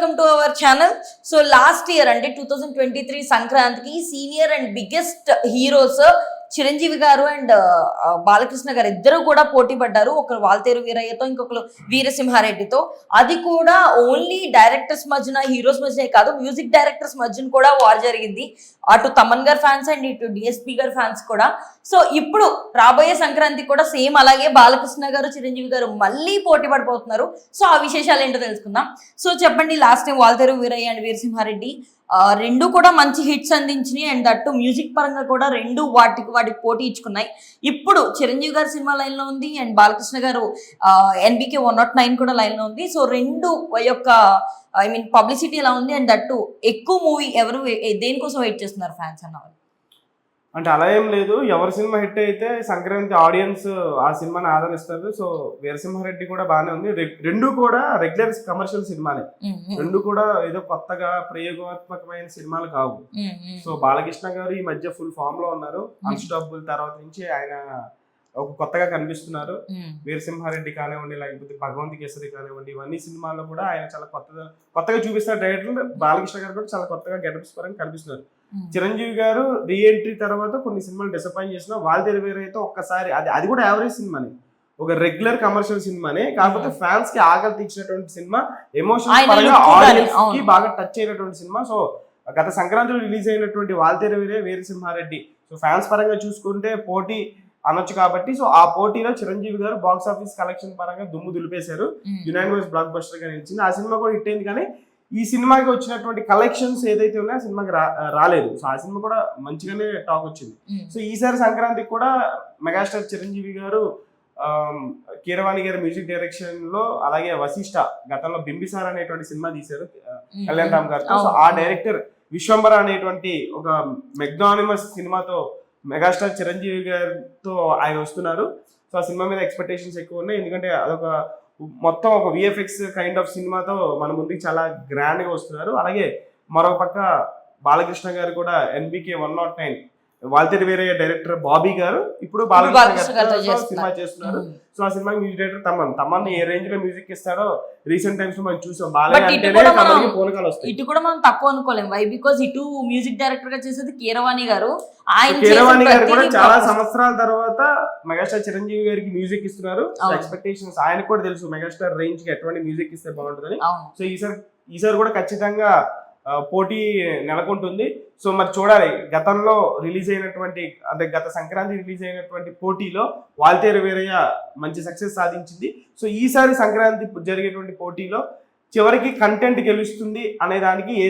Welcome to our channel so last year అంటే two thousand twenty three సంక్రాంతికి senior and biggest heroes Chiranjeevi గారు and Balakrishna garu ఇద్దరు కూడా పోటీ పడ్డారు. ఒకరు వాల్తేరు వీరయ్యతో ఇంకొకరు వీరసింహారెడ్డితో. అది కూడా ఓన్లీ డైరెక్టర్స్ మధ్యన హీరోస్ మధ్యనే కాదు మ్యూజిక్ డైరెక్టర్స్ మధ్యన కూడా వార్ జరిగింది. అటు తమన్ గారు ఫ్యాన్స్ అండ్ ఇటు డిఎస్పి గారు ఫ్యాన్స్ కూడా. సో ఇప్పుడు రాబోయే సంక్రాంతి కూడా సేమ్ అలాగే బాలకృష్ణ గారు చిరంజీవి గారు మళ్ళీ పోటీ పడిపోతున్నారు సో ఆ విశేషాలు ఏంటో తెలుసుకుందాం. సో చెప్పండి last time Waltair Veerayya and Veera Simha Reddy. రెండు కూడా మంచి హిట్స్ అందించినాయి. అండ్ దట్టు మ్యూజిక్ పరంగా కూడా రెండు వాటికి వాటికి పోటీ ఇచ్చుకున్నాయి. ఇప్పుడు చిరంజీవి గారి సినిమా లైన్లో ఉంది. And Balakrishna garu NBK one not nine కూడా లైన్లో ఉంది. సో రెండు యొక్క ఐ మీన్ పబ్లిసిటీ ఎలా ఉంది? అండ్ దట్టు ఎక్కువ మూవీ ఎవరు దేనికోసం వెయిట్ చేస్తున్నారు ఫ్యాన్స్ అన్న వాళ్ళు? అంటే అలా ఏం లేదు. ఎవరి సినిమా హిట్ అయితే సంక్రాంతి ఆడియన్స్ ఆ సినిమాని ఆదరిస్తారు. సో వీరసింహారెడ్డి కూడా బాగానే ఉంది. రెండు కూడా రెగ్యులర్ కమర్షియల్ సినిమాలే. రెండు కూడా ఏదో కొత్తగా ప్రయోగాత్మకమైన సినిమాలు కావు. సో బాలకృష్ణ గారు ఈ మధ్య ఫుల్ ఫామ్లో ఉన్నారు అన్స్టాపుల్ తర్వాత నుంచి ఆయన ఒక కొత్తగా కనిపిస్తున్నారు. వీరసింహారెడ్డి కానివ్వండి లేకపోతే భగవంత్ కేసరి కానివ్వండి ఇవన్నీ సినిమాల్లో కూడా ఆయన చాలా కొత్తగా కొత్తగా చూపిస్తారు డైరెక్టర్ బాలకృష్ణ గారు కూడా చాలా కొత్తగా గెటప్స్ పరంగా కనిపిస్తున్నారు. చిరంజీవి గారు రీ ఎంట్రీ తర్వాత కొన్ని సినిమాలు డిసప్పాయింట్ చేసిన వాళ్ళ వేరే అయితే ఒక్కసారి అది అది కూడా యావరేజ్ సినిమానే. ఒక రెగ్యులర్ కమర్షియల్ సినిమానే కాకపోతే ఫ్యాన్స్కి ఆకలి తీర్చినటువంటి సినిమా ఎమోషన్ పరంగా ఆడియన్స్కి. బాగా టచ్ అయినటువంటి సినిమా. సో గత సంక్రాంతిలో రిలీజ్ అయినటువంటి వాల్తేరు వీరే వీరసింహారెడ్డి. సో ఫ్యాన్స్ పరంగా చూసుకుంటే పోటీ అనొచ్చు కాబట్టి సో ఆ పోటీలో Chiranjeevi garu box office collection పరంగా దుమ్ము దులిపేశారు. యునానిమస్ బ్లాక్ బస్టర్గా నిలిచింది. ఆ సినిమా కూడా హిట్ అయింది కానీ ఈ సినిమాకి వచ్చినటువంటి కలెక్షన్స్ ఏదైతే ఉన్నాయో ఆ సినిమాకి రాలేదు సో ఆ సినిమా కూడా మంచిగానే టాక్ వచ్చింది. సో ఈసారి సంక్రాంతికి కూడా మెగాస్టార్ చిరంజీవి గారు కీరవాణి గారి మ్యూజిక్ డైరెక్షన్లో అలాగే వశిష్ట గతంలో బింబిసార్ అనేటువంటి సినిమా తీశారు. కళ్యాణ్ రామ్ గారితో సో. ఆ డైరెక్టర్ విశ్వంబర అనేటువంటి ఒక మెగ్నానిమస్ సినిమాతో మెగాస్టార్ చిరంజీవి గారితో ఆయన వస్తున్నారు సో ఆ సినిమా మీద ఎక్స్పెక్టేషన్స్ ఎక్కువ ఉన్నాయి. ఎందుకంటే అదొక మొత్తం ఒక విఎఫ్ఎక్స్ కైండ్ ఆఫ్ సినిమాతో మన ముందుకు చాలా గ్రాండ్గా వస్తున్నారు. అలాగే మరో పక్క బాలకృష్ణ గారు కూడా NBK one nought nine Waltair వేరే డైరెక్టర్ బాబీ గారు ఇప్పుడు బాలకృష్ణ గారితో. సినిమా చేస్తున్నారు. సో ఆ సినిమాకి మ్యూజిక్ డైరెక్టర్ తమన్. తమన్ ఏ రేంజ్లో మ్యూజిక్ ఇస్తాడో రీసెంట్ టైమ్స్లో మనం చూసాం. బాలయ్య పూనకాలు వస్తాయి. ఇటు కూడా మనం తక్కువ అనుకోలేం. వై బికాజ్ ఇటు మ్యూజిక్ డైరెక్టర్గా చేసేది కీరవాణి గారు. ఆయన కీరవాణి గారు కూడా చాలా. సంవత్సరాల తర్వాత మెగాస్టార్ చిరంజీవి గారికి మ్యూజిక్ ఇస్తున్నారు. ఎక్స్పెక్టేషన్స్ ఆయనకు కూడా తెలుసు. మెగాస్టార్ రేంజ్కి ఎటువంటి మ్యూజిక్ ఇస్తే బాగుంటుందని. సో ఈసారి ఈసారి కూడా ఖచ్చితంగా పోటీ నెలకొంటుంది. సో మరి చూడాలి. గతంలో రిలీజ్ అయినటువంటి అంటే గత సంక్రాంతి రిలీజ్ అయినటువంటి పోటీలో వాల్తేరు వీరయ్య మంచి సక్సెస్ సాధించింది. సో ఈసారి సంక్రాంతి జరిగేటువంటి పోటీలో చివరికి కంటెంట్ గెలుస్తుంది అనే దానికి ఏ